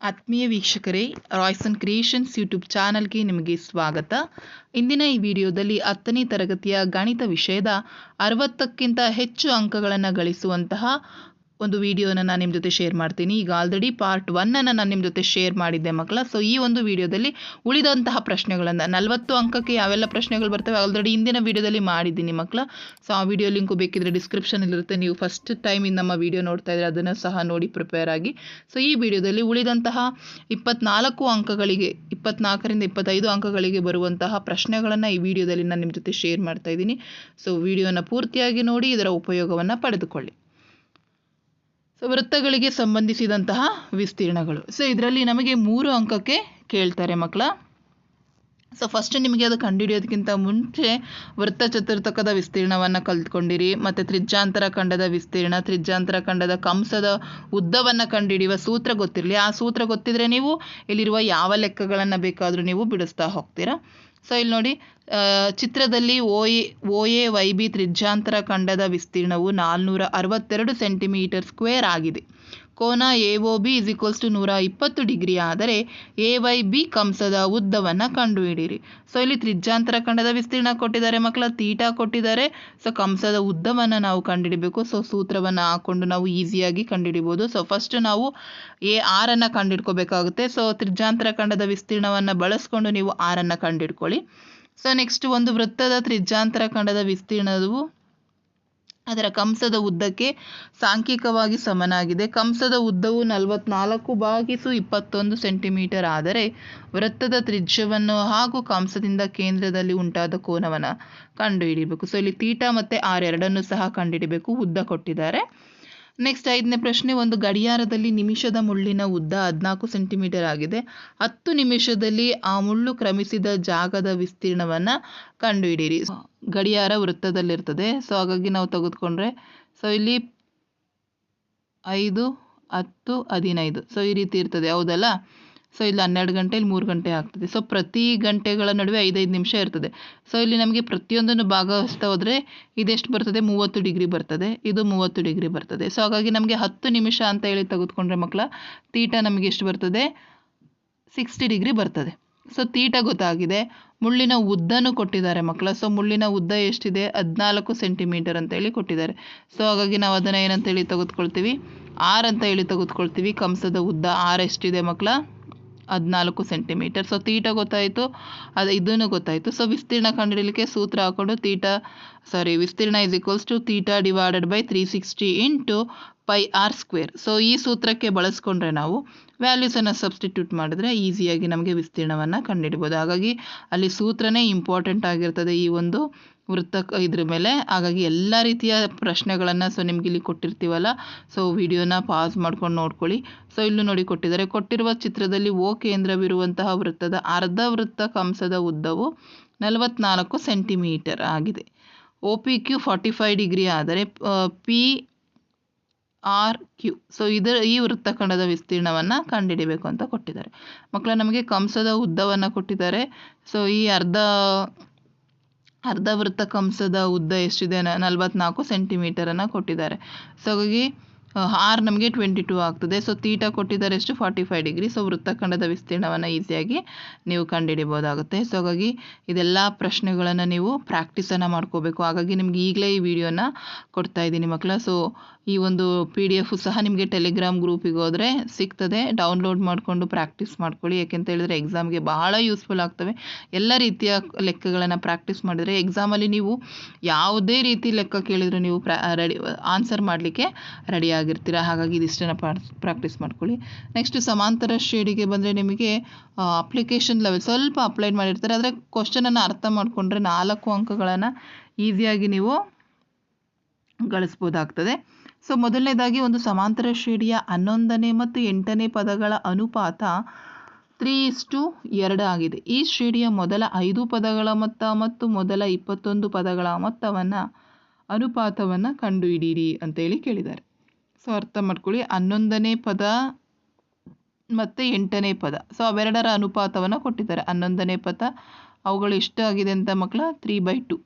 ಆತ್ಮೀಯ ವೀಕ್ಷಕರೇ Royson creations YouTube ಚಾನಲ್ಗೆ ನಿಮಗೆ ಸ್ವಾಗತ. ಇಂದಿನ ಈ ವಿಡಿಯೋದಲ್ಲಿ ಹತ್ತನೇ ತರಗತಿಯ ಗಣಿತ ವಿಷಯದ ಅರವತ್ತಕ್ಕಿಂತ ಹೆಚ್ಚು ಅಂಕಗಳನ್ನು ಗಳಿಸುವಂತಹ ಒಂದು ವಿಡಿಯೋನ ನಾನು ನಿಮ್ಮ ಜೊತೆ ಶೇರ್ ಮಾಡ್ತೀನಿ. ಈಗ ಆಲ್ರೆಡಿ ಪಾರ್ಟ್ ಒನ್ನನ್ನು ನಾನು ನಿಮ್ಮ ಜೊತೆ ಶೇರ್ ಮಾಡಿದ್ದೆ ಮಕ್ಕಳ. ಸೊ ಈ ಒಂದು ವಿಡಿಯೋದಲ್ಲಿ ಉಳಿದಂತಹ ಪ್ರಶ್ನೆಗಳನ್ನು, ನಲವತ್ತು ಅಂಕಕ್ಕೆ ಯಾವೆಲ್ಲ ಪ್ರಶ್ನೆಗಳು ಬರ್ತವೆ ಆಲ್ರೆಡಿ ಹಿಂದಿನ ವಿಡಿಯೋದಲ್ಲಿ ಮಾಡಿದ್ದೀನಿ ಮಕ್ಕಳ. ಸೊ ಆ ವಿಡಿಯೋ ಲಿಂಕು ಬೇಕಿದ್ರೆ ಡಿಸ್ಕ್ರಿಪ್ಷನಲ್ಲಿರುತ್ತೆ ನೀವು ಫಸ್ಟ್ ಟೈಮ್ ನಮ್ಮ ವಿಡಿಯೋ ನೋಡ್ತಾ ಇದ್ರೆ ಅದನ್ನು ಸಹ ನೋಡಿ ಪ್ರಿಪೇರ್ ಆಗಿ. ಸೊ ಈ ವಿಡಿಯೋದಲ್ಲಿ ಉಳಿದಂತಹ ಇಪ್ಪತ್ನಾಲ್ಕು ಅಂಕಗಳಿಗೆ, ಇಪ್ಪತ್ನಾಲ್ಕರಿಂದ ಇಪ್ಪತ್ತೈದು ಅಂಕಗಳಿಗೆ ಬರುವಂತಹ ಪ್ರಶ್ನೆಗಳನ್ನು ಈ ವಿಡಿಯೋದಲ್ಲಿ ನಾನು ನಿಮ್ಮ ಜೊತೆ ಶೇರ್ ಮಾಡ್ತಾ ಇದ್ದೀನಿ. ಸೊ ವಿಡಿಯೋನ ಪೂರ್ತಿಯಾಗಿ ನೋಡಿ, ಇದರ ಉಪಯೋಗವನ್ನು ಪಡೆದುಕೊಳ್ಳಿ. ಸೊ ವೃತ್ತಗಳಿಗೆ ಸಂಬಂಧಿಸಿದಂತಹ ವಿಸ್ತೀರ್ಣಗಳು. ಸೊ ಇದರಲ್ಲಿ ನಮಗೆ ಮೂರು ಅಂಕಕ್ಕೆ ಕೇಳ್ತಾರೆ ಮಕ್ಕಳ. ಸೊ ಫಸ್ಟ್ ನಿಮಗೆ ಅದು ಕಂಡುಹಿಡಿಯೋದಕ್ಕಿಂತ ಮುಂಚೆ ವೃತ್ತ ಚತುರ್ಥಕದ ವಿಸ್ತೀರ್ಣವನ್ನು ಕಲ್ತ್ಕೊಂಡಿರಿ, ಮತ್ತು ತ್ರಿಜ್ಯಾಂತರ ಖಂಡದ ವಿಸ್ತೀರ್ಣ, ತ್ರಿಜ್ಯಾಂತರ ಖಂಡದ ಕಂಸದ ಉದ್ದವನ್ನು ಕಂಡುಹಿಡಿಯುವ ಸೂತ್ರ ಗೊತ್ತಿರಲಿ. ಆ ಸೂತ್ರ ಗೊತ್ತಿದ್ರೆ ನೀವು ಇಲ್ಲಿರುವ ಯಾವ ಲೆಕ್ಕಗಳನ್ನು ಬೇಕಾದರೂ ನೀವು ಬಿಡಿಸ್ತಾ ಹೋಗ್ತೀರಾ. ಸೊ ಇಲ್ಲಿ ನೋಡಿ ಚಿತ್ರದಲ್ಲಿ O A O A Y B ತ್ರಿಜ್ಯಾಂತರ ಖಂಡದ ವಿಸ್ತೀರ್ಣವು ನಾಲ್ನೂರ ಅರವತ್ತೆರಡು ಸೆಂಟಿಮೀಟರ್ ಸ್ಕ್ವೇರ್ ಆಗಿದೆ. ಕೋನ A O B is equals to ನೂರ ಇಪ್ಪತ್ತು ಡಿಗ್ರಿ ಆದರೆ ಎ ವೈ ಬಿ ಕಂಸದ ಉದ್ದವನ್ನು ಕಂಡುಹಿಡಿಯಿರಿ. ಸೊ ಇಲ್ಲಿ ತ್ರಿಜ್ಯಾಂತರ ಖಂಡದ ವಿಸ್ತೀರ್ಣ ಕೊಟ್ಟಿದ್ದಾರೆ ಮಕ್ಕಳ ತೀಟ ಕೊಟ್ಟಿದ್ದಾರೆ. ಸೊ ಕಂಸದ ಉದ್ದವನ್ನು ನಾವು ಕಂಡುಹಿಡಬೇಕು. ಸೊ ಸೂತ್ರವನ್ನು ಹಾಕ್ಕೊಂಡು ನಾವು ಈಸಿಯಾಗಿ ಕಂಡುಹಿಡಿಬೋದು. ಸೊ ಫಸ್ಟ್ ನಾವು ಎ ಆರನ್ನು ಕಂಡುಹಿಡ್ಕೋಬೇಕಾಗುತ್ತೆ. ಸೊ ತ್ರಿಜ್ಯಾಂತರ ಖಂಡದ ವಿಸ್ತೀರ್ಣವನ್ನು ಬಳಸ್ಕೊಂಡು ನೀವು ಆರನ್ನು ಕಂಡುಹಿಡ್ಕೊಳ್ಳಿ. ಸೊ ನೆಕ್ಸ್ಟ್ ಒಂದು ವೃತ್ತದ ತ್ರಿಜ್ಯಾಂತರ ಖಂಡದ ವಿಸ್ತೀರ್ಣವು ಅದರ ಕಂಸದ ಉದ್ದಕ್ಕೆ ಸಾಂಖ್ಯಿಕವಾಗಿ ಸಮನಾಗಿದೆ. ಕಂಸದ ಉದ್ದವು ನಲವತ್ನಾಲ್ಕು ಬಾಗಿಸು ಇಪ್ಪತ್ತೊಂದು ಸೆಂಟಿಮೀಟರ್ ಆದರೆ ವೃತ್ತದ ತ್ರಿಜ್ಯವನ್ನು ಹಾಗೂ ಕಂಸದಿಂದ ಕೇಂದ್ರದಲ್ಲಿ ಉಂಟಾದ ಕೋನವನ್ನು ಕಂಡುಹಿಡಿಯಬೇಕು. ಸೊ ಇಲ್ಲಿ ತೀಟ ಮತ್ತು ಆರ್ ಎರಡನ್ನು ಸಹ ಕಂಡುಹಿಡಿಬೇಕು ಉದ್ದ ಕೊಟ್ಟಿದ್ದಾರೆ. ನೆಕ್ಸ್ಟ್ ಐದನೇ ಪ್ರಶ್ನೆ, ಒಂದು ಗಡಿಯಾರದಲ್ಲಿ ನಿಮಿಷದ ಮುಳ್ಳಿನ ಉದ್ದ ಹದಿನಾಲ್ಕು ಸೆಂಟಿಮೀಟರ್ ಆಗಿದೆ. ಹತ್ತು ನಿಮಿಷದಲ್ಲಿ ಆ ಮುಳ್ಳು ಕ್ರಮಿಸಿದ ಜಾಗದ ವಿಸ್ತೀರ್ಣವನ್ನು ಕಂಡುಹಿಡಿಯಿರಿ. ಗಡಿಯಾರ ವೃತ್ತದಲ್ಲಿರ್ತದೆ. ಸೊ ಹಾಗಾಗಿ ನಾವು ತೆಗೆದುಕೊಂಡ್ರೆ ಸೊ ಇಲ್ಲಿ ಐದು, ಹತ್ತು, ಹದಿನೈದು. ಸೊ ಈ ರೀತಿ ಇರ್ತದೆ. ಹೌದಲ್ಲ? ಸೊ ಇಲ್ಲಿ ಹನ್ನೆರಡು ಗಂಟೆ, ಇಲ್ಲಿ ಮೂರು ಗಂಟೆ ಆಗ್ತದೆ. ಸೊ ಪ್ರತಿ ಗಂಟೆಗಳ ನಡುವೆ ಐದೈದು ನಿಮಿಷ ಇರ್ತದೆ. ಸೊ ಇಲ್ಲಿ ನಮಗೆ ಪ್ರತಿಯೊಂದನ್ನು ಭಾಗವಹಿಸ್ತಾ ಹೋದರೆ ಇದೆಷ್ಟು ಬರ್ತದೆ? ಮೂವತ್ತು ಡಿಗ್ರಿ ಬರ್ತದೆ. ಇದು ಮೂವತ್ತು ಡಿಗ್ರಿ ಬರ್ತದೆ. ಸೊ ಹಾಗಾಗಿ ನಮಗೆ ಹತ್ತು ನಿಮಿಷ ಅಂತ ಹೇಳಿ ತೆಗೆದುಕೊಂಡ್ರೆ ಮಕ್ಕಳ, ತೀಟ ನಮಗೆ ಎಷ್ಟು ಬರ್ತದೆ? ಸಿಕ್ಸ್ಟಿ ಡಿಗ್ರಿ ಬರ್ತದೆ. ಸೊ ತೀಟ ಗೊತ್ತಾಗಿದೆ. ಮುಳ್ಳಿನ ಉದ್ದನೂ ಕೊಟ್ಟಿದ್ದಾರೆ ಮಕ್ಕಳ. ಸೊ ಮುಳ್ಳಿನ ಉದ್ದ ಎಷ್ಟಿದೆ? ಹದಿನಾಲ್ಕು ಸೆಂಟಿಮೀಟರ್ ಅಂತ ಹೇಳಿ ಕೊಟ್ಟಿದ್ದಾರೆ. ಸೊ ಹಾಗಾಗಿ ನಾವು ಅದನ್ನು ಏನಂತೇಳಿ ತೆಗೆದುಕೊಳ್ತೀವಿ? ಆರ್ ಅಂತ ಹೇಳಿ ತೆಗೆದುಕೊಳ್ತೀವಿ. ಕಂಸದ ಉದ್ದ ಆರ್ ಎಷ್ಟಿದೆ ಮಕ್ಕಳ? ಹದಿನಾಲ್ಕು ಸೆಂಟಿಮೀಟರ್. ಸೊ ತೀಟ ಗೊತ್ತಾಯಿತು. ಅದು ಇದನ್ನು ಗೊತ್ತಾಯಿತು. ಸೊ ವಿಸ್ತೀರ್ಣ ಕಂಡುಹಿಡಲಿಕ್ಕೆ ಸೂತ್ರ ಹಾಕೊಂಡು ತೀಟ ಸಾರಿ ವಿಸ್ತೀರ್ಣ is equals to theta divided by three sixty into pi R square so ಈ ಸೂತ್ರಕ್ಕೆ ಬಳಸ್ಕೊಂಡ್ರೆ ನಾವು ವ್ಯಾಲ್ಯೂಸನ್ನು ಸಬ್ಸ್ಟಿಟ್ಯೂಟ್ ಮಾಡಿದ್ರೆ ಈಸಿಯಾಗಿ ನಮಗೆ ವಿಸ್ತೀರ್ಣವನ್ನು ಕಂಡುಹಿಡ್ಬೋದು. ಹಾಗಾಗಿ, ಅಲ್ಲಿ ಸೂತ್ರನೇ ಇಂಪಾರ್ಟೆಂಟ್ ಆಗಿರ್ತದೆ ಈ ಒಂದು ವೃತ್ತ ಇದ್ರ ಮೇಲೆ. ಹಾಗಾಗಿ ಎಲ್ಲ ರೀತಿಯ ಪ್ರಶ್ನೆಗಳನ್ನು ಸೊ ನಿಮ್ಗೆ ಇಲ್ಲಿ ಕೊಟ್ಟಿರ್ತೀವಲ್ಲ ಸೊ ವಿಡಿಯೋನ ಪಾಸ್ ಮಾಡ್ಕೊಂಡು ನೋಡ್ಕೊಳ್ಳಿ. ಸೊ ಇಲ್ಲೂ ನೋಡಿ ಕೊಟ್ಟಿದ್ದಾರೆ, ಕೊಟ್ಟಿರುವ ಚಿತ್ರದಲ್ಲಿ ಓ ಕೇಂದ್ರವಿರುವಂತಹ ವೃತ್ತದ ಅರ್ಧ ವೃತ್ತ ಕಂಸದ ಉದ್ದವು ನಲವತ್ನಾಲ್ಕು ಸೆಂಟಿಮೀಟರ್ ಆಗಿದೆ. O P Q forty five degree ಆದರೆ ಪಿ ಆರ್ ಕ್ಯೂ ಸೊ ಇದರ, ಈ ವೃತ್ತಖಂಡದ ವಿಸ್ತೀರ್ಣವನ್ನು ಕಂಡುಹಿಡಿಬೇಕು ಅಂತ ಕೊಟ್ಟಿದ್ದಾರೆ. ಮಕ್ಕಳ, ನಮಗೆ ಕಂಸದ ಉದ್ದವನ್ನು ಕೊಟ್ಟಿದ್ದಾರೆ. ಸೊ ಈ ಅರ್ಧ ಅರ್ಧ ವೃತ್ತ ಕಂಸದ ಉದ್ದ ಎಷ್ಟಿದೆ ನಲವತ್ನಾಲ್ಕು ಸೆಂಟಿಮೀಟರನ್ನು ಕೊಟ್ಟಿದ್ದಾರೆ. ಸೊ ಹಾಗಾಗಿ ಆರ್ ನಮಗೆ ಟ್ವೆಂಟಿ ಟೂ ಆಗ್ತದೆ. ಸೊ ತೀಟ ಕೊಟ್ಟಿದ್ದಾರೆ ಎಷ್ಟು? ಫಾರ್ಟಿ ಫೈವ್ ಡಿಗ್ರಿ ಸೊ ವೃತ್ತಖಂಡದ ವಿಸ್ತೀರ್ಣವನ್ನು ಈಸಿಯಾಗಿ ನೀವು ಕಂಡುಹಿಡಿಬೋದಾಗುತ್ತೆ ಸೊ ಹಾಗಾಗಿ, ಇದೆಲ್ಲ ಪ್ರಶ್ನೆಗಳನ್ನು ನೀವು ಪ್ರಾಕ್ಟೀಸನ್ನು ಮಾಡ್ಕೋಬೇಕು. ಹಾಗಾಗಿ, ನಿಮ್ಗೆ ಈಗಲೇ ಈ ವಿಡಿಯೋನ ಕೊಡ್ತಾ ಇದ್ದೀನಿ ಮಕ್ಕಳ. ಸೊ ಈ ಒಂದು ಪಿ ಡಿ ಎಫು ಸಹ ನಿಮಗೆ ಟೆಲಿಗ್ರಾಮ್ ಗ್ರೂಪಿಗೆ ಹೋದರೆ ಸಿಗ್ತದೆ. ಡೌನ್ಲೋಡ್ ಮಾಡಿಕೊಂಡು ಪ್ರಾಕ್ಟೀಸ್ ಮಾಡ್ಕೊಳ್ಳಿ. ಯಾಕೆಂತ ಹೇಳಿದ್ರೆ ಎಕ್ಸಾಮ್ಗೆ ಬಹಳ ಯೂಸ್ಫುಲ್ ಆಗ್ತವೆ. ಎಲ್ಲ ರೀತಿಯ ಲೆಕ್ಕಗಳನ್ನು ಪ್ರಾಕ್ಟೀಸ್ ಮಾಡಿದರೆ ಎಕ್ಸಾಮಲ್ಲಿ ನೀವು ಯಾವುದೇ ರೀತಿ ಲೆಕ್ಕ ಕೇಳಿದರೂ ನೀವು ಪ್ರಾ ರೆಡಿ ಆನ್ಸರ್ ಮಾಡಲಿಕ್ಕೆ ರೆಡಿ ಆಗಿರ್ತೀರ. ಹಾಗಾಗಿ ಇದಿಷ್ಟನ್ನು ಪ್ರಾಕ್ಟೀಸ್ ಮಾಡ್ಕೊಳ್ಳಿ. ನೆಕ್ಸ್ಟ್ ಸಮಾಂತರ ಶ್ರೇಡಿಗೆ ಬಂದರೆ ನಿಮಗೆ ಅಪ್ಲಿಕೇಶನ್ ಲೆವೆಲ್ ಸ್ವಲ್ಪ ಅಪ್ಲೈಡ್ ಮಾಡಿರ್ತಾರೆ. ಆದರೆ ಕ್ವಶನನ್ನು ಅರ್ಥ ಮಾಡಿಕೊಂಡ್ರೆ ನಾಲ್ಕು ಅಂಕಗಳನ್ನು ಈಸಿಯಾಗಿ ನೀವು ಗಳಿಸ್ಬೋದಾಗ್ತದೆ. ಸೊ ಮೊದಲನೇದಾಗಿ ಒಂದು ಸಮಾಂತರ ಶ್ರೇಣಿಯ ಹನ್ನೊಂದನೇ ಮತ್ತು ಎಂಟನೇ ಪದಗಳ ಅನುಪಾತ ತ್ರೀ ಇಸ್ಟು ಎರಡು ಆಗಿದೆ. ಈ ಶ್ರೇಣಿಯ ಮೊದಲ ಐದು ಪದಗಳ ಮೊತ್ತ ಮತ್ತು ಮೊದಲ ಇಪ್ಪತ್ತೊಂದು ಪದಗಳ ಮೊತ್ತವನ್ನು ಅನುಪಾತವನ್ನು ಕಂಡುಹಿಡೀರಿ ಅಂತೇಳಿ ಕೇಳಿದ್ದಾರೆ. ಸೊ ಅರ್ಥ ಮಾಡ್ಕೊಳ್ಳಿ. ಹನ್ನೊಂದನೇ ಪದ ಮತ್ತು ಎಂಟನೇ ಪದ. ಸೊ ಅವೆರಡರ ಅನುಪಾತವನ್ನು ಕೊಟ್ಟಿದ್ದಾರೆ. ಹನ್ನೊಂದನೇ ಪದ ಅವುಗಳು ಎಷ್ಟು ಆಗಿದೆ ಅಂತ ಮಕ್ಕಳ? Three by two.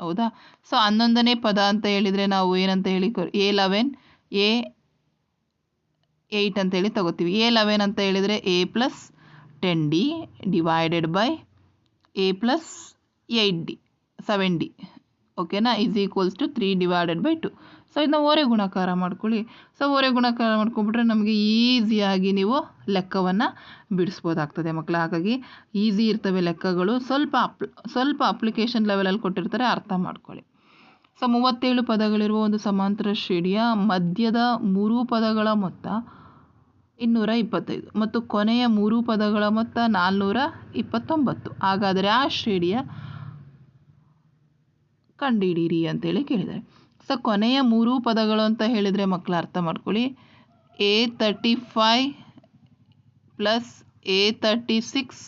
ಹೌದಾ? ಸೊ ಹನ್ನೊಂದನೇ ಪದ ಅಂತ ಹೇಳಿದರೆ ನಾವು ಏನಂತ ಹೇಳಿ ಎ ಲೆವೆನ್ ಎ ಏಯ್ಟ್ ಅಂತೇಳಿ ತಗೋತೀವಿ. ಎ ಲೆವೆನ್ ಅಂತ ಹೇಳಿದರೆ A plus ten D divided by A plus eight D seven D ಓಕೆನಾ is equals to three divided by two so ಇದನ್ನ ಓರೆ ಗುಣಾಕಾರ ಮಾಡ್ಕೊಳ್ಳಿ. ಸೊ ಓರೆ ಗುಣಾಕಾರ ಮಾಡ್ಕೊಂಬಿಟ್ರೆ ನಮಗೆ ಈಸಿಯಾಗಿ ನೀವು ಲೆಕ್ಕವನ್ನು ಬಿಡಿಸ್ಬೋದಾಗ್ತದೆ ಮಕ್ಕಳು ಹಾಗಾಗಿ ಈಸಿ ಇರ್ತವೆ ಲೆಕ್ಕಗಳು. ಸ್ವಲ್ಪ ಅಪ್, ಸ್ವಲ್ಪ ಅಪ್ಲಿಕೇಶನ್ ಲೆವೆಲಲ್ಲಿ ಕೊಟ್ಟಿರ್ತಾರೆ ಅರ್ಥ ಮಾಡ್ಕೊಳ್ಳಿ. ಸೊ ಮೂವತ್ತೇಳು ಪದಗಳಿರುವ ಒಂದು ಸಮಾಂತರ ಶ್ರೇಣಿಯ ಮಧ್ಯದ ಮೂರು ಪದಗಳ ಮೊತ್ತ ಇನ್ನೂರ ಇಪ್ಪತ್ತೈದು ಮತ್ತು ಕೊನೆಯ ಮೂರು ಪದಗಳ ಮೊತ್ತ ನಾಲ್ನೂರ ಇಪ್ಪತ್ತೊಂಬತ್ತು. ಹಾಗಾದರೆ ಆ ಶ್ರೇಣಿಯ ಕಂಡುಹಿಡೀರಿ ಅಂತೇಳಿ ಕೇಳಿದ್ದಾರೆ. ಸೊ ಕೊನೆಯ ಮೂರು ಪದಗಳು ಅಂತ ಹೇಳಿದರೆ ಮಕ್ಕಳು ಅರ್ಥ ಮಾಡ್ಕೊಳ್ಳಿ. A thirty five plus A thirty six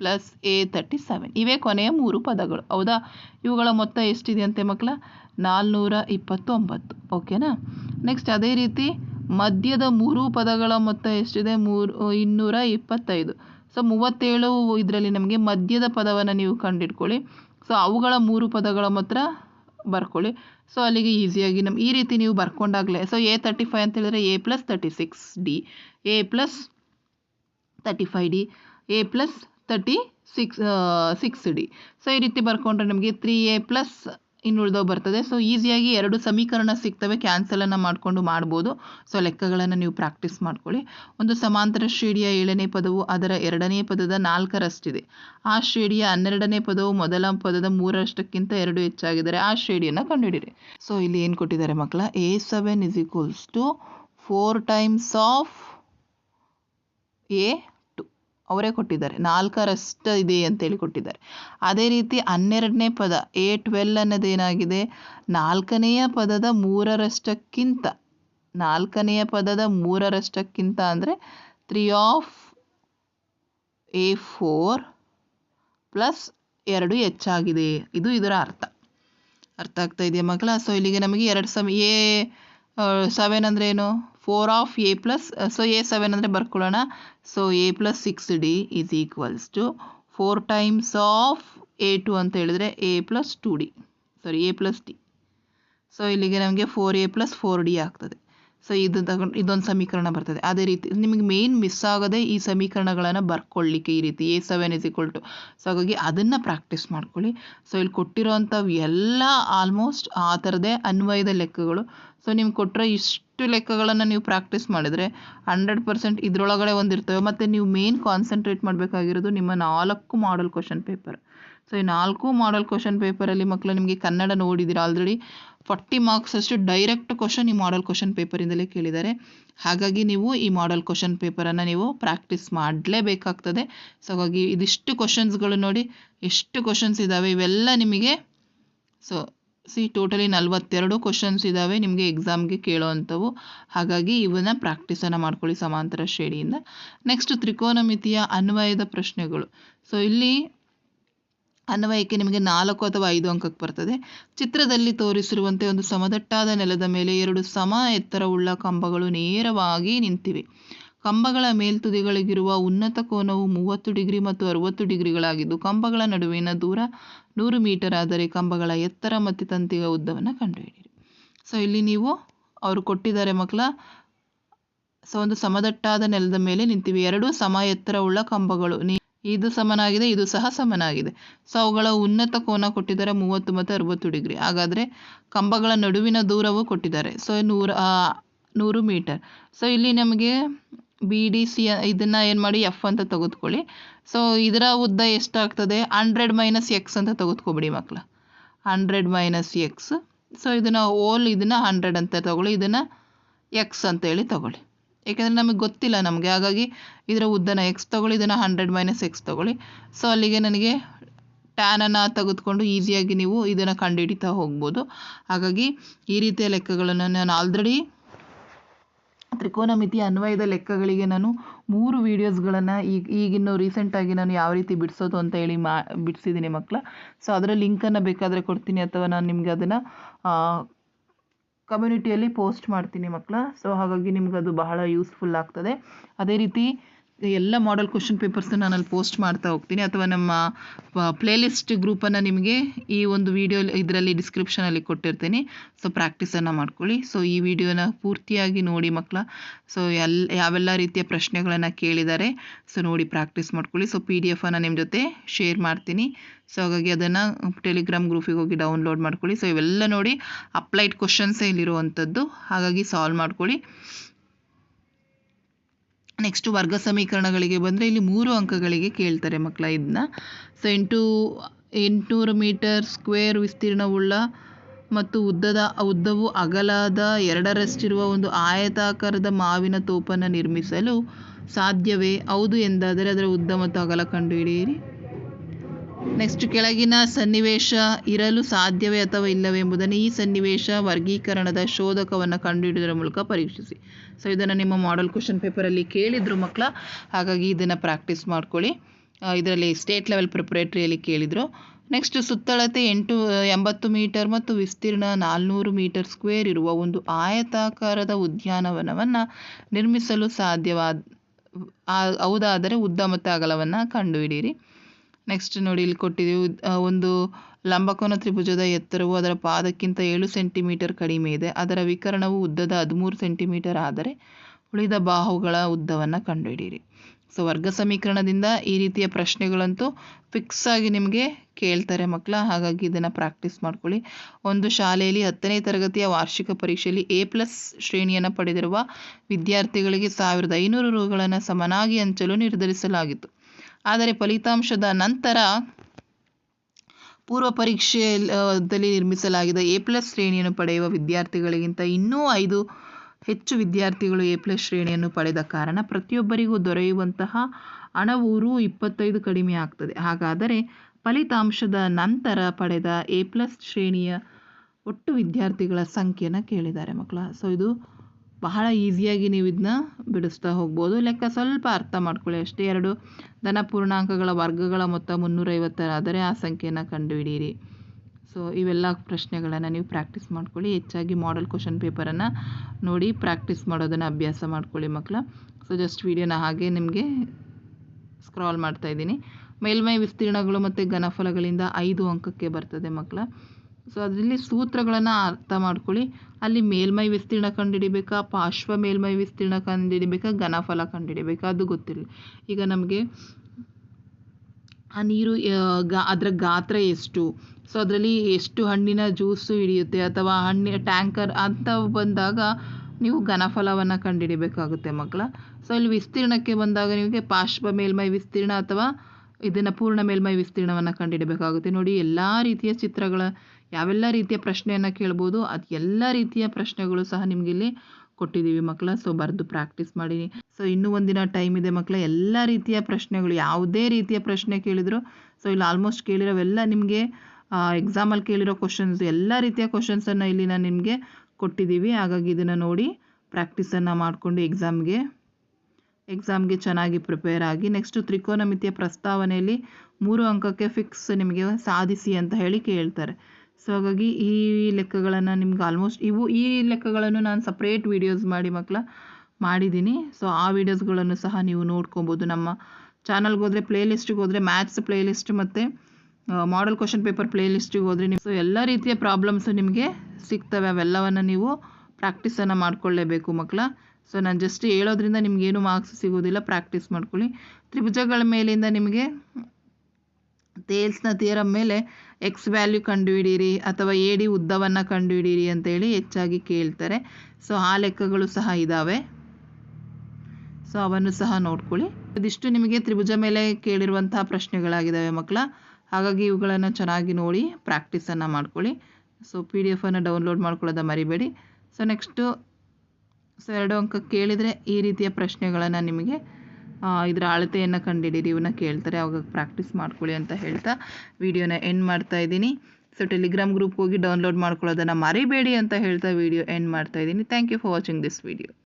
plus A thirty seven. ಇವೇ ಕೊನೆಯ ಮೂರು ಪದಗಳು. ಹೌದಾ? ಇವುಗಳ ಮೊತ್ತ ಎಷ್ಟಿದೆ ಅಂತೆ ಮಕ್ಕಳ ನಾಲ್ನೂರ ಇಪ್ಪತ್ತೊಂಬತ್ತು ಓಕೆನಾ? ನೆಕ್ಸ್ಟ್ ಅದೇ ರೀತಿ ಮಧ್ಯದ ಮೂರು ಪದಗಳ ಮೊತ್ತ ಎಷ್ಟಿದೆ? ಮೂರು ಇನ್ನೂರ ಇಪ್ಪತ್ತೈದು ಸೊ, ಮೂವತ್ತೇಳು ಇದರಲ್ಲಿ ನಮಗೆ ಮಧ್ಯದ ಪದವನ್ನು ನೀವು ಕಂಡಿಡ್ಕೊಳ್ಳಿ ಸೊ, ಅವುಗಳ ಮೂರು ಪದಗಳ ಮಾತ್ರ ಬರ್ಕೊಳ್ಳಿ. ಸೊ ಅಲ್ಲಿಗೆ ಈಸಿಯಾಗಿ ನಮ್ಮ ಈ ರೀತಿ ನೀವು ಬರ್ಕೊಂಡಾಗಲೇ ಸೊ ಎ ತರ್ಟಿ ಫೈವ್ ಅಂತ ಹೇಳಿದ್ರೆ A plus thirty six D A plus thirty five D A plus thirty six six D so ಈ ರೀತಿ ಬರ್ಕೊಂಡ್ರೆ ನಮಗೆ ತ್ರೀ ಎ ಪ್ಲಸ್ ಇನ್ನುಳಿದವು ಬರ್ತದೆ. ಸೊ ಈಸಿಯಾಗಿ ಎರಡು ಸಮೀಕರಣ ಸಿಗ್ತವೆ. ಕ್ಯಾನ್ಸಲನ್ನು ಮಾಡಿಕೊಂಡು ಮಾಡ್ಬೋದು. ಸೊ ಲೆಕ್ಕಗಳನ್ನು ನೀವು ಪ್ರಾಕ್ಟೀಸ್ ಮಾಡ್ಕೊಳ್ಳಿ. ಒಂದು ಸಮಾಂತರ ಶ್ರೇಣಿಯ ಏಳನೇ ಪದವು ಅದರ ಎರಡನೇ ಪದದ ನಾಲ್ಕರಷ್ಟಿದೆ. ಆ ಶ್ರೇಣಿಯ ಹನ್ನೆರಡನೇ ಪದವು ಮೊದಲ ಪದದ ಮೂರರಷ್ಟಕ್ಕಿಂತ ಎರಡು ಹೆಚ್ಚಾಗಿದ್ದಾರೆ ಆ ಶ್ರೇಣಿಯನ್ನು ಕಂಡುಹಿಡಿಯಿರಿ. ಸೊ ಇಲ್ಲಿ ಏನು ಕೊಟ್ಟಿದ್ದಾರೆ ಮಕ್ಕಳ? A seven is equals to four times of A ಅವರೇ ಕೊಟ್ಟಿದ್ದಾರೆ. ನಾಲ್ಕರಷ್ಟು ಇದೆ ಅಂತೇಳಿ ಕೊಟ್ಟಿದ್ದಾರೆ. ಅದೇ ರೀತಿ ಹನ್ನೆರಡನೇ ಪದ, ಎ ಟ್ವೆಲ್ ಅನ್ನೋದೇನಾಗಿದೆ ನಾಲ್ಕನೆಯ ಪದದ ಮೂರರಷ್ಟಕ್ಕಿಂತ, ನಾಲ್ಕನೆಯ ಪದದ ಮೂರರಷ್ಟಕ್ಕಿಂತ ಅಂದರೆ three of A four plus ಎರಡು ಹೆಚ್ಚಾಗಿದೆ ಇದು ಇದರ ಅರ್ಥ. ಅರ್ಥ ಆಗ್ತಾ ಇದೆಯಾ ಮಕ್ಕಳ? ಸೊ ಇಲ್ಲಿಗೆ ನಮಗೆ ಎರಡು ಸಮ, ಎ ಸೆವೆನ್ ಅಂದರೆ ಏನು? Four of A plus so A seven ಅಂದರೆ ಬರ್ಕೊಳ್ಳೋಣ. So A plus six D is equals to four times of A two ಅಂತ ಹೇಳಿದ್ರೆ A plus two D sorry A plus D so ಇಲ್ಲಿಗೆ ನಮಗೆ four A plus four D ಆಗ್ತದೆ. So ಇದು ತಗೊಂಡು ಇದೊಂದು ಸಮೀಕರಣ ಬರ್ತದೆ. ಅದೇ ರೀತಿ ನಿಮಗೆ ಮೇನ್ ಮಿಸ್ ಆಗದೆ ಈ ಸಮೀಕರಣಗಳನ್ನು ಬರ್ಕೊಳ್ಳಿಕ್ಕೆ ಈ ರೀತಿ A seven is equal to so ಹಾಗಾಗಿ ಅದನ್ನು ಪ್ರಾಕ್ಟೀಸ್ ಮಾಡ್ಕೊಳ್ಳಿ. ಸೊ ಇಲ್ಲಿ ಕೊಟ್ಟಿರೋವಂಥವು ಎಲ್ಲ ಆಲ್ಮೋಸ್ಟ್ ಆ ಥರದೇ ಅನ್ವಯದ ಲೆಕ್ಕಗಳು. ಸೊ ನಿಮ್ಗೆ ಕೊಟ್ಟರೆ ಇಷ್ಟು ಲೆಕ್ಕಗಳನ್ನು ನೀವು ಪ್ರಾಕ್ಟೀಸ್ ಮಾಡಿದರೆ ಹಂಡ್ರೆಡ್ ಪರ್ಸೆಂಟ್ ಇದರೊಳಗಡೆ ಒಂದಿರ್ತವೆ. ಮತ್ತು ನೀವು ಮೇನ್ ಕಾನ್ಸಂಟ್ರೇಟ್ ಮಾಡಬೇಕಾಗಿರೋದು ನಿಮ್ಮ ನಾಲ್ಕು ಮಾಡಲ್ ಕ್ವಶನ್ ಪೇಪರ್ ಸೊ ಈ ನಾಲ್ಕು ಮಾಡಲ್ ಕ್ವಶನ್ ಪೇಪರಲ್ಲಿ ಮಕ್ಕಳು ನಿಮಗೆ ಕನ್ನಡ ನೋಡಿದ್ದೀರಾ ಆಲ್ರೆಡಿ ಫಾರ್ಟಿ ಮಾರ್ಕ್ಸ್ ಅಷ್ಟು ಡೈರೆಕ್ಟ್ ಕ್ವಶನ್ ಈ ಮಾಡಲ್ ಕ್ವಶನ್ ಪೇಪರಿಂದಲೇ ಕೇಳಿದ್ದಾರೆ. ಹಾಗಾಗಿ ನೀವು ಈ ಮಾಡಲ್ ಕ್ವಶನ್ ಪೇಪರನ್ನು ನೀವು ಪ್ರಾಕ್ಟೀಸ್ ಮಾಡಲೇಬೇಕಾಗ್ತದೆ. ಸೊ ಹಾಗಾಗಿ ಇದಿಷ್ಟು ಕ್ವಶನ್ಸ್ಗಳು ನೋಡಿ, ಎಷ್ಟು ಕ್ವಶನ್ಸ್ ಇದ್ದಾವೆ ಇವೆಲ್ಲ ನಿಮಗೆ ಸೊ ಸಿ ಟೋಟಲಿ ನಲ್ವತ್ತೆರಡು ಕ್ವಶನ್ಸ್ ಇದ್ದಾವೆ ನಿಮಗೆ ಎಕ್ಸಾಮ್ಗೆ ಕೇಳೋವಂಥವು ಹಾಗಾಗಿ ಇವನ್ನ ಪ್ರಾಕ್ಟೀಸನ್ನು ಮಾಡ್ಕೊಳ್ಳಿ ಸಮಾಂತರ ಶ್ರೇಣಿಯಿಂದ. ನೆಕ್ಸ್ಟ್ ತ್ರಿಕೋನಮಿತಿಯ ಅನ್ವಯದ ಪ್ರಶ್ನೆಗಳು. ಸೊ ಇಲ್ಲಿ ಅನ್ವಯಕ್ಕೆ ನಿಮಗೆ ನಾಲ್ಕು ಅಥವಾ ಐದು ಅಂಕಕ್ಕೆ ಬರ್ತದೆ. ಚಿತ್ರದಲ್ಲಿ ತೋರಿಸಿರುವಂತೆ ಒಂದು ಸಮದಟ್ಟಾದ ನೆಲದ ಮೇಲೆ ಎರಡು ಸಮ ಎತ್ತರವುಳ್ಳ ಕಂಬಗಳು ನೇರವಾಗಿ ನಿಂತಿವೆ. ಕಂಬಗಳ ಮೇಲ್ತುದಿಗಳಿಗಿರುವ ಉನ್ನತ ಕೋನವು ಮೂವತ್ತು ಡಿಗ್ರಿ ಮತ್ತು ಅರುವತ್ತು ಡಿಗ್ರಿಗಳಾಗಿದ್ದು, ಕಂಬಗಳ ನಡುವಿನ ದೂರ ನೂರು ಮೀಟರ್ ಆದರೆ ಕಂಬಗಳ ಎತ್ತರ ಮತ್ತು ತಂತಿಯ ಉದ್ದವನ್ನು ಕಂಡುಹಿಡಿಯಿರಿ. ಸೊ ಇಲ್ಲಿ ನೀವು ಅವರು ಕೊಟ್ಟಿದ್ದಾರೆ ಮಕ್ಕಳ ಸೊ ಒಂದು ಸಮದಟ್ಟಾದ ನೆಲದ ಮೇಲೆ ನಿಂತಿವೆ. ಎರಡು ಸಮ ಎತ್ತರವುಳ್ಳ ಕಂಬಗಳು ಇದು ಸಮನಾಗಿದೆ, ಇದು ಸಹ ಸಮನಾಗಿದೆ. ಸೊ ಅವುಗಳ ಉನ್ನತ ಕೋನ ಕೊಟ್ಟಿದ್ದಾರೆ ಮೂವತ್ತು ಮತ್ತು ಅರುವತ್ತು ಡಿಗ್ರಿ. ಹಾಗಾದರೆ ಕಂಬಗಳ ನಡುವಿನ ದೂರವು ಕೊಟ್ಟಿದ್ದಾರೆ. ಸೊ ನೂರ ನೂರು ಮೀಟರ್. ಸೊ ಇಲ್ಲಿ ನಮಗೆ ಬಿ ಡಿ ಸಿ ಇದನ್ನು ಏನು ಮಾಡಿ ಎಫ್ ಅಂತ ತೆಗೆದುಕೊಳ್ಳಿ. ಸೊ ಇದರ ಉದ್ದ ಎಷ್ಟಾಗ್ತದೆ? ಹಂಡ್ರೆಡ್ ಮೈನಸ್ ಎಕ್ಸ್ ಅಂತ ತೆಗೆದುಕೊಬಿಡಿ ಮಕ್ಕಳು ಹಂಡ್ರೆಡ್ ಮೈನಸ್ ಎಕ್ಸ್ ಸೊ ಇದನ್ನು ಓಲ್ ಇದನ್ನು ಹಂಡ್ರೆಡ್ ಅಂತ ತಗೊಳ್ಳಿ. ಇದನ್ನು ಎಕ್ಸ್ ಅಂತೇಳಿ ತಗೊಳ್ಳಿ. ಏಕೆಂದರೆ ನಮಗೆ ಗೊತ್ತಿಲ್ಲ ನಮಗೆ. ಹಾಗಾಗಿ ಇದರ ಉದ್ದನ ಎಕ್ಸ್ ತಗೊಳ್ಳಿ, ಇದನ್ನು ಹಂಡ್ರೆಡ್ ಮೈನಸ್ ಎಕ್ಸ್ ತಗೊಳ್ಳಿ. ಸೊ ಅಲ್ಲಿಗೆ ನನಗೆ ಟ್ಯಾನನ್ನು ತೆಗೆದುಕೊಂಡು ಈಸಿಯಾಗಿ ನೀವು ಇದನ್ನು ಕಂಡುಹಿಡಿತಾ ಹೋಗ್ಬೋದು. ಹಾಗಾಗಿ ಈ ರೀತಿಯ ಲೆಕ್ಕಗಳನ್ನು ನಾನು ಆಲ್ರೆಡಿ ತ್ರಿಕೋನಮಿತಿ ಅನ್ವಯದ ಲೆಕ್ಕಗಳಿಗೆ ನಾನು ಮೂರು ವೀಡಿಯೋಸ್ಗಳನ್ನು ಈಗ ಈಗಿನ್ನು ರೀಸೆಂಟಾಗಿ ನಾನು ಯಾವ ರೀತಿ ಬಿಡಿಸೋದು ಅಂತ ಹೇಳಿ ಮಾ ಬಿಡಿಸಿದ್ದೀನಿ ಮಕ್ಕಳ ಸೊ ಅದರ ಲಿಂಕನ್ನು ಬೇಕಾದರೆ ಕೊಡ್ತೀನಿ ಅಥವಾ ನಾನು ನಿಮಗೆ ಅದನ್ನು ಕಮ್ಯುನಿಟಿಯಲ್ಲಿ ಪೋಸ್ಟ್ ಮಾಡ್ತೀನಿ ಮಕ್ಕಳ ಸೊ ಹಾಗಾಗಿ ನಿಮ್ಗೆ ಅದು ಬಹಳ ಯೂಸ್ಫುಲ್ ಆಗ್ತದೆ. ಅದೇ ರೀತಿ ಎಲ್ಲ ಮಾಡೆಲ್ ಕ್ವಶನ್ ಪೇಪರ್ಸ್ನ ನಾನು ಅಲ್ಲಿ ಪೋಸ್ಟ್ ಮಾಡ್ತಾ ಹೋಗ್ತೀನಿ. ಅಥವಾ ನಮ್ಮ ಪ್ಲೇಲಿಸ್ಟ್ ಗ್ರೂಪನ್ನು ನಿಮಗೆ ಈ ಒಂದು ವಿಡಿಯೋ ಇದರಲ್ಲಿ ಡಿಸ್ಕ್ರಿಪ್ಷನಲ್ಲಿ ಕೊಟ್ಟಿರ್ತೀನಿ. ಸೊ ಪ್ರಾಕ್ಟೀಸನ್ನು ಮಾಡ್ಕೊಳ್ಳಿ. ಸೊ ಈ ವಿಡಿಯೋನ ಪೂರ್ತಿಯಾಗಿ ನೋಡಿ ಮಕ್ಕಳ ಸೊ ಎಲ್, ಯಾವೆಲ್ಲ ರೀತಿಯ ಪ್ರಶ್ನೆಗಳನ್ನು ಕೇಳಿದ್ದಾರೆ ಸೊ ನೋಡಿ ಪ್ರಾಕ್ಟೀಸ್ ಮಾಡ್ಕೊಳ್ಳಿ. ಸೊ ಪಿ ಡಿ ಎಫನ್ನು ನಿಮ್ಮ ಜೊತೆ ಶೇರ್ ಮಾಡ್ತೀನಿ. ಸೊ ಹಾಗಾಗಿ ಅದನ್ನು ಟೆಲಿಗ್ರಾಮ್ ಗ್ರೂಪಿಗೆ ಹೋಗಿ ಡೌನ್ಲೋಡ್ ಮಾಡ್ಕೊಳ್ಳಿ. ಸೊ ಇವೆಲ್ಲ ನೋಡಿ ಅಪ್ಲೈಡ್ ಕ್ವಶನ್ಸೇ ಇಲ್ಲಿರುವಂಥದ್ದು ಹಾಗಾಗಿ ಸಾಲ್ವ್ ಮಾಡ್ಕೊಳ್ಳಿ. ನೆಕ್ಸ್ಟು ವರ್ಗ ಸಮೀಕರಣಗಳಿಗೆ ಬಂದರೆ ಇಲ್ಲಿ ಮೂರು ಅಂಕಗಳಿಗೆ ಕೇಳ್ತಾರೆ ಮಕ್ಕಳ ಇದನ್ನ. ಸೊ ಎಂಟು, ಎಂಟುನೂರು ಮೀಟರ್ ಸ್ಕ್ವೇರ್ ವಿಸ್ತೀರ್ಣವುಳ್ಳ ಮತ್ತು ಉದ್ದದ, ಉದ್ದವು ಅಗಲದ ಎರಡರಷ್ಟಿರುವ ಒಂದು ಆಯತಾಕಾರದ ಮಾವಿನ ತೋಪನ್ನು ನಿರ್ಮಿಸಲು ಸಾಧ್ಯವೇ? ಹೌದು ಎಂದಾದರೆ ಅದರ ಉದ್ದ ಮತ್ತು ಅಗಲ ಕಂಡುಹಿಡಿಯಿರಿ. ನೆಕ್ಸ್ಟ್ ಕೆಳಗಿನ ಸನ್ನಿವೇಶ ಇರಲು ಸಾಧ್ಯವೇ ಅಥವಾ ಇಲ್ಲವೇ ಎಂಬುದನ್ನು ಈ ಸನ್ನಿವೇಶ ವರ್ಗೀಕರಣದ ಶೋಧಕವನ್ನು ಕಂಡುಹಿಡಿಯುವುದರ ಮೂಲಕ ಪರೀಕ್ಷಿಸಿ. ಸೊ ಇದನ್ನು ನಿಮ್ಮ ಮಾಡೆಲ್ ಕ್ವಶನ್ ಪೇಪರಲ್ಲಿ ಕೇಳಿದರು ಮಕ್ಕಳ, ಹಾಗಾಗಿ ಇದನ್ನು ಪ್ರಾಕ್ಟೀಸ್ ಮಾಡ್ಕೊಳ್ಳಿ. ಇದರಲ್ಲಿ ಸ್ಟೇಟ್ ಲೆವೆಲ್ ಪ್ರಿಪ್ರೇಟ್ರಿಯಲ್ಲಿ ಕೇಳಿದರು. ನೆಕ್ಸ್ಟ್ ಸುತ್ತಳತೆ ಎಂಟು, ಎಂಬತ್ತು ಮೀಟರ್ ಮತ್ತು ವಿಸ್ತೀರ್ಣ ನಾಲ್ನೂರು ಮೀಟರ್ ಸ್ಕ್ವೇರ್ ಇರುವ ಒಂದು ಆಯತಾಕಾರದ ಉದ್ಯಾನವನವನ್ನು ನಿರ್ಮಿಸಲು ಸಾಧ್ಯವಾದ ಹೌದಾದರೆ ಉದ್ದ ಮತ್ತು ಅಗಲವನ್ನು ಕಂಡುಹಿಡಿಯಿರಿ. ನೆಕ್ಸ್ಟ್ ನೋಡಿ ಇಲ್ಲಿ ಕೊಟ್ಟಿದ್ದೀವಿ. ಒಂದು ಲಂಬಕೋನ ತ್ರಿಭುಜದ ಎತ್ತರವು ಅದರ ಪಾದಕ್ಕಿಂತ ಏಳು ಸೆಂಟಿಮೀಟರ್ ಕಡಿಮೆ ಇದೆ. ಅದರ ವಿಕರಣವು ಉದ್ದದ ಹದಿಮೂರು ಸೆಂಟಿಮೀಟರ್ ಆದರೆ ಉಳಿದ ಬಾಹುಗಳ ಉದ್ದವನ್ನು ಕಂಡುಹಿಡಿಯಿರಿ. ಸೊ ವರ್ಗ ಸಮೀಕರಣದಿಂದ ಈ ರೀತಿಯ ಪ್ರಶ್ನೆಗಳಂತೂ ಫಿಕ್ಸ್ ಆಗಿ ನಿಮಗೆ ಕೇಳ್ತಾರೆ ಮಕ್ಕಳ. ಹಾಗಾಗಿ ಇದನ್ನು ಪ್ರಾಕ್ಟೀಸ್ ಮಾಡ್ಕೊಳ್ಳಿ. ಒಂದು ಶಾಲೆಯಲ್ಲಿ ಹತ್ತನೇ ತರಗತಿಯ ವಾರ್ಷಿಕ ಪರೀಕ್ಷೆಯಲ್ಲಿ ಎ ಪ್ಲಸ್ ಶ್ರೇಣಿಯನ್ನು ಪಡೆದಿರುವ ವಿದ್ಯಾರ್ಥಿಗಳಿಗೆ ಸಾವಿರದ ಐನೂರು ರೂಗಳನ್ನು ಸಮನಾಗಿ ಹಂಚಲು ನಿರ್ಧರಿಸಲಾಗಿತ್ತು. ಆದರೆ ಫಲಿತಾಂಶದ ನಂತರ ಪೂರ್ವ ಪರೀಕ್ಷೆಯಲ್ಲಿ ನಿರ್ಮಿಸಲಾಗಿದೆ. ಎ ಪ್ಲಸ್ ಶ್ರೇಣಿಯನ್ನು ಪಡೆಯುವ ವಿದ್ಯಾರ್ಥಿಗಳಿಗಿಂತ ಇನ್ನೂ ಐದು ಹೆಚ್ಚು ವಿದ್ಯಾರ್ಥಿಗಳು ಎ ಪ್ಲಸ್ ಶ್ರೇಣಿಯನ್ನು ಪಡೆದ ಕಾರಣ ಪ್ರತಿಯೊಬ್ಬರಿಗೂ ದೊರೆಯುವಂತಹ ಹಣವು ರು ಇಪ್ಪತ್ತೈದು ಕಡಿಮೆ ಆಗ್ತದೆ. ಹಾಗಾದರೆ ಫಲಿತಾಂಶದ ನಂತರ ಪಡೆದ ಎ ಪ್ಲಸ್ ಶ್ರೇಣಿಯ ಒಟ್ಟು ವಿದ್ಯಾರ್ಥಿಗಳ ಸಂಖ್ಯೆಯನ್ನು ಕೇಳಿದ್ದಾರೆ ಮಕ್ಕಳ. ಸೊ ಇದು ಬಹಳ ಈಸಿಯಾಗಿ ನೀವು ಇದನ್ನ ಬಿಡಿಸ್ತಾ ಹೋಗ್ಬೋದು. ಲೆಕ್ಕ ಸ್ವಲ್ಪ ಅರ್ಥ ಮಾಡ್ಕೊಳ್ಳಿ ಅಷ್ಟೇ. ಎರಡು ಧನ ಪೂರ್ಣಾಂಕಗಳ ವರ್ಗಗಳ ಮೊತ್ತ ಮುನ್ನೂರೈವತ್ತರಾದರೆ ಆ ಸಂಖ್ಯೆಯನ್ನು ಕಂಡುಹಿಡಿಯಿರಿ. ಸೊ ಇವೆಲ್ಲ ಪ್ರಶ್ನೆಗಳನ್ನು ನೀವು ಪ್ರಾಕ್ಟೀಸ್ ಮಾಡ್ಕೊಳ್ಳಿ. ಹೆಚ್ಚಾಗಿ ಮಾಡೆಲ್ ಕ್ವಶನ್ ಪೇಪರನ್ನು ನೋಡಿ ಪ್ರಾಕ್ಟೀಸ್ ಮಾಡೋದನ್ನು ಅಭ್ಯಾಸ ಮಾಡ್ಕೊಳ್ಳಿ ಮಕ್ಕಳ ಸೊ ಜಸ್ಟ್ ವಿಡಿಯೋನ ಹಾಗೆ ನಿಮಗೆ ಸ್ಕ್ರಾಲ್ ಮಾಡ್ತಾ ಇದ್ದೀನಿ. ಮೇಲ್ಮೈ ವಿಸ್ತೀರ್ಣಗಳು ಮತ್ತು ಘನಫಲಗಳಿಂದ ಐದು ಅಂಕಕ್ಕೆ ಬರ್ತದೆ ಮಕ್ಕಳ ಸೊ ಅದರಲ್ಲಿ ಸೂತ್ರಗಳನ್ನು ಅರ್ಥ ಮಾಡ್ಕೊಳ್ಳಿ. ಅಲ್ಲಿ ಮೇಲ್ಮೈ ವಿಸ್ತೀರ್ಣ ಕಂಡುಹಿಡಿಬೇಕಾ ಪಾರ್ಶ್ವ ಮೇಲ್ಮೈ ವಿಸ್ತೀರ್ಣ ಕಂಡುಹಿಡಿಬೇಕಾ ಘನಫಲ ಕಂಡುಹಿಡಿಬೇಕಾ ಅದು ಗೊತ್ತಿರಲಿ ಈಗ ನಮಗೆ ಆ ನೀರು ಗಾ, ಅದರ ಗಾತ್ರ ಎಷ್ಟು? ಸೊ ಅದರಲ್ಲಿ ಎಷ್ಟು ಹಣ್ಣಿನ ಜ್ಯೂಸು ಹಿಡಿಯುತ್ತೆ? ಅಥವಾ ಹಣ್ಣಿನ ಟ್ಯಾಂಕರ್ ಅಂತ ಬಂದಾಗ ನೀವು ಘನಫಲವನ್ನು ಕಂಡುಹಿಡಿಬೇಕಾಗುತ್ತೆ ಮಕ್ಕಳ. ಸೊ ಇಲ್ಲಿ ವಿಸ್ತೀರ್ಣಕ್ಕೆ ಬಂದಾಗ ನಿಮಗೆ ಪಾರ್ಶ್ವ ಮೇಲ್ಮೈ ವಿಸ್ತೀರ್ಣ ಅಥವಾ ಇದನ್ನು ಪೂರ್ಣ ಮೇಲ್ಮೈ ವಿಸ್ತೀರ್ಣವನ್ನು ಕಂಡುಹಿಡಬೇಕಾಗುತ್ತೆ ನೋಡಿ, ಎಲ್ಲ ರೀತಿಯ ಚಿತ್ರಗಳ ಯಾವೆಲ್ಲ ರೀತಿಯ ಪ್ರಶ್ನೆಯನ್ನು ಕೇಳ್ಬೋದು, ಅದು ಎಲ್ಲ ರೀತಿಯ ಪ್ರಶ್ನೆಗಳು ಸಹ ನಿಮಗಿಲ್ಲಿ ಕೊಟ್ಟಿದ್ದೀವಿ ಮಕ್ಕಳ ಸೊ ಬರೆದು ಪ್ರಾಕ್ಟೀಸ್ ಮಾಡಿ ಸೊ ಇನ್ನೂ ಒಂದಿನ ಟೈಮ್ ಇದೆ ಮಕ್ಕಳ ಎಲ್ಲ ರೀತಿಯ ಪ್ರಶ್ನೆಗಳು, ಯಾವುದೇ ರೀತಿಯ ಪ್ರಶ್ನೆ ಕೇಳಿದರೂ ಸೊ ಇಲ್ಲಿ ಆಲ್ಮೋಸ್ಟ್ ಕೇಳಿರೋವೆಲ್ಲ ನಿಮಗೆ ಎಕ್ಸಾಮಲ್ಲಿ ಕೇಳಿರೋ ಕ್ವಶನ್ಸ್ ಎಲ್ಲ ರೀತಿಯ ಕ್ವಶನ್ಸನ್ನು ಇಲ್ಲಿ ನಾನು ನಿಮಗೆ ಕೊಟ್ಟಿದ್ದೀವಿ ಹಾಗಾಗಿ ಇದನ್ನು ನೋಡಿ ಪ್ರಾಕ್ಟೀಸನ್ನು ಮಾಡಿಕೊಂಡು ಎಕ್ಸಾಮ್ಗೆ ಎಕ್ಸಾಮ್ಗೆ ಚೆನ್ನಾಗಿ ಪ್ರಿಪೇರ್ ಆಗಿ ನೆಕ್ಸ್ಟು ತ್ರಿಕೋನಮಿತಿಯ ಪ್ರಸ್ತಾವನೆಯಲ್ಲಿ ಮೂರು ಅಂಕಕ್ಕೆ ಫಿಕ್ಸ್ ನಿಮಗೆ ಸಾಧಿಸಿ ಅಂತ ಹೇಳಿ ಕೇಳ್ತಾರೆ. ಸೊ ಹಾಗಾಗಿ ಈ ಲೆಕ್ಕಗಳನ್ನು ನಿಮ್ಗೆ ಆಲ್ಮೋಸ್ಟ್ ಇವು ಈ ಲೆಕ್ಕಗಳನ್ನು ನಾನು ಸಪ್ರೇಟ್ ವೀಡಿಯೋಸ್ ಮಾಡಿ ಮಕ್ಕಳ ಮಾಡಿದ್ದೀನಿ ಸೊ ಆ ವೀಡಿಯೋಸ್ಗಳನ್ನು ಸಹ ನೀವು ನೋಡ್ಕೊಬೋದು. ನಮ್ಮ ಚಾನಲ್ಗೆ ಹೋದರೆ ಪ್ಲೇ ಲಿಸ್ಟಿಗೆ ಹೋದರೆ ಮ್ಯಾಥ್ಸ್ ಪ್ಲೇ ಲಿಸ್ಟ್ ಮತ್ತು ಮಾಡಲ್ ಕ್ವಶನ್ ಪೇಪರ್ ಪ್ಲೇ ಲಿಸ್ಟಿಗೆ ಹೋದರೆ ನಿಮ್ಮ ಸೊ ಎಲ್ಲ ರೀತಿಯ ಪ್ರಾಬ್ಲಮ್ಸು ನಿಮಗೆ ಸಿಗ್ತವೆ. ಅವೆಲ್ಲವನ್ನು ನೀವು ಪ್ರಾಕ್ಟೀಸನ್ನು ಮಾಡ್ಕೊಳ್ಳೇಬೇಕು ಮಕ್ಕಳ ಸೊ ನಾನು ಜಸ್ಟ್ ಹೇಳೋದ್ರಿಂದ ನಿಮಗೇನು ಮಾರ್ಕ್ಸ್ ಸಿಗೋದಿಲ್ಲ. ಪ್ರಾಕ್ಟೀಸ್ ಮಾಡ್ಕೊಳ್ಳಿ. ತ್ರಿಭುಜಗಳ ಮೇಲಿಂದ ನಿಮಗೆ ತೇಲ್ಸ್ನ ಥಿಯರಮ್ ಮೇಲೆ ಎಕ್ಸ್ ವ್ಯಾಲ್ಯೂ ಕಂಡುಹಿಡೀರಿ ಅಥವಾ ಎ ಡಿ ಉದ್ದವನ್ನು ಕಂಡುಹಿಡೀರಿ ಅಂತೇಳಿ ಹೆಚ್ಚಾಗಿ ಕೇಳ್ತಾರೆ. ಸೊ ಆ ಲೆಕ್ಕಗಳು ಸಹ ಇದ್ದಾವೆ ಸೊ ಅವನ್ನು ಸಹ ನೋಡ್ಕೊಳ್ಳಿ. ಇದಿಷ್ಟು ನಿಮಗೆ ತ್ರಿಭುಜ ಮೇಲೆ ಕೇಳಿರುವಂತಹ ಪ್ರಶ್ನೆಗಳಾಗಿದ್ದಾವೆ ಮಕ್ಕಳ. ಹಾಗಾಗಿ ಇವುಗಳನ್ನು ಚೆನ್ನಾಗಿ ನೋಡಿ ಪ್ರಾಕ್ಟೀಸನ್ನು ಮಾಡ್ಕೊಳ್ಳಿ. ಸೊ ಪಿ ಡಿ ಎಫನ್ನು ಡೌನ್ಲೋಡ್ ಮಾಡ್ಕೊಳ್ಳೋದ ಮರಿಬೇಡಿ. ಸೊ ನೆಕ್ಸ್ಟು ಸೊ ಎರಡು ಅಂಕ ಕೇಳಿದರೆ ಈ ರೀತಿಯ ಪ್ರಶ್ನೆಗಳನ್ನು ನಿಮಗೆ ಇದರ ಅಳತೆಯನ್ನು ಕಂಡುಹಿಡೀರಿ ಇವನ್ನ ಕೇಳ್ತಾರೆ, ಅವಾಗ ಪ್ರಾಕ್ಟೀಸ್ ಮಾಡ್ಕೊಳ್ಳಿ ಅಂತ ಹೇಳ್ತಾ ವಿಡಿಯೋನ ಎಂಡ್ ಮಾಡ್ತಾ ಇದ್ದೀನಿ. ಸೊ ಟೆಲಿಗ್ರಾಮ್ ಗ್ರೂಪ್ ಹೋಗಿ ಡೌನ್ಲೋಡ್ ಮಾಡ್ಕೊಳ್ಳೋದನ್ನು ಮರಿಬೇಡಿ ಅಂತ ಹೇಳ್ತಾ ವಿಡಿಯೋ ಎಂಡ್ ಮಾಡ್ತಾ ಇದ್ದೀನಿ. Thank you for watching this video